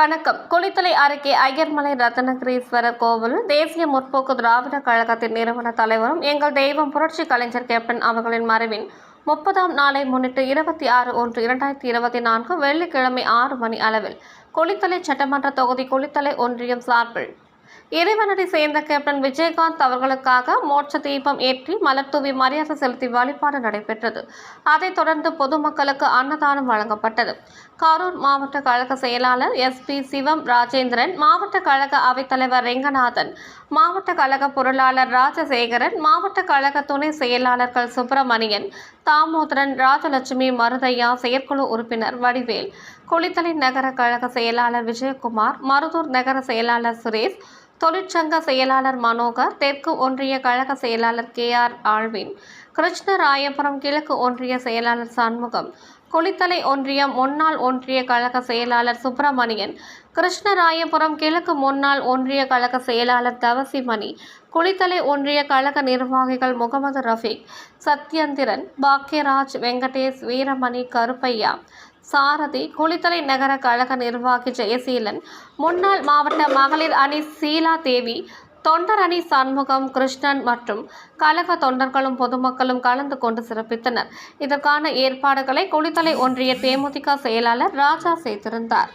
வணக்கம். குளித்தலை அருகே ஐயர்மலை ரத்னகிரீஸ்வரர் கோவில் தேசிய முற்போக்கு திராவிட கழகத்தின் நிறுவன தலைவரும் எங்கள் தெய்வம் புரட்சி கலைஞர் கேப்டன் அவர்களின் மறைவின் முப்பதாம் நாளை முன்னிட்டு இருபத்தி ஆறு ஒன்று இரண்டாயிரத்தி இருபத்தி நான்கு வெள்ளிக்கிழமை ஆறு மணி அளவில் குளித்தலை சட்டமன்ற தொகுதி குளித்தலை ஒன்றியம் சார்பில் இறைவனடி சேர்ந்த கேப்டன் விஜயகாந்த் அவர்களுக்காக மோட்ச தீபம் ஏற்றி மலர் தூவி மரியாதை செலுத்தி வழிபாடு நடைபெற்றது. அதைத் தொடர்ந்து பொதுமக்களுக்கு அன்னதானம் வழங்கப்பட்டது. கரூர் மாவட்ட கழக செயலாளர் எஸ் பி சிவம் ராஜேந்திரன் மாவட்ட கழக அவைத்தலைவர் ரெங்கநாதன் மாவட்ட கழக பொருளாளர் ராஜசேகரன் மாவட்ட கழக துணை செயலாளர்கள் சுப்பிரமணியன் தாமோதரன் ராஜலட்சுமி மருதையா செயற்குழு உறுப்பினர் வடிவேல் குளித்தலை நகர கழக செயலாளர் விஜயகுமார் மருதூர் நகர செயலாளர் சுரேஷ் தொழிற்சங்க செயலாளர் மனோகர் தெற்கு ஒன்றிய கழக செயலாளர் கே ஆர் ஆழ்வின் கிருஷ்ணராயபுரம் கிழக்கு ஒன்றிய செயலாளர் சண்முகம் குளித்தலை ஒன்றியம் முன்னாள் ஒன்றிய கழக செயலாளர் சுப்பிரமணியன் கிருஷ்ணராயபுரம் கிழக்கு முன்னாள் ஒன்றிய கழக செயலாளர் தவசிமணி குளித்தலை ஒன்றிய கழக நிர்வாகிகள் முகமது ரஃபீக் சத்யந்திரன் பாக்கியராஜ் வெங்கடேஷ் வீரமணி கருப்பையா சாரதி குளித்தலை நகர கழக நிர்வாகி ஜெயசீலன் முன்னாள் மாவட்ட மகளிர் அணி சீலா தேவி தொண்டர் அணி சண்முகம் கிருஷ்ணன் மற்றும் கழக தொண்டர்களும் பொதுமக்களும் கலந்து கொண்டு சிறப்பித்தனர். இதற்கான ஏற்பாடுகளை குளித்தலை ஒன்றிய தேமுதிக செயலாளர் ராஜா செய்திருந்தார்.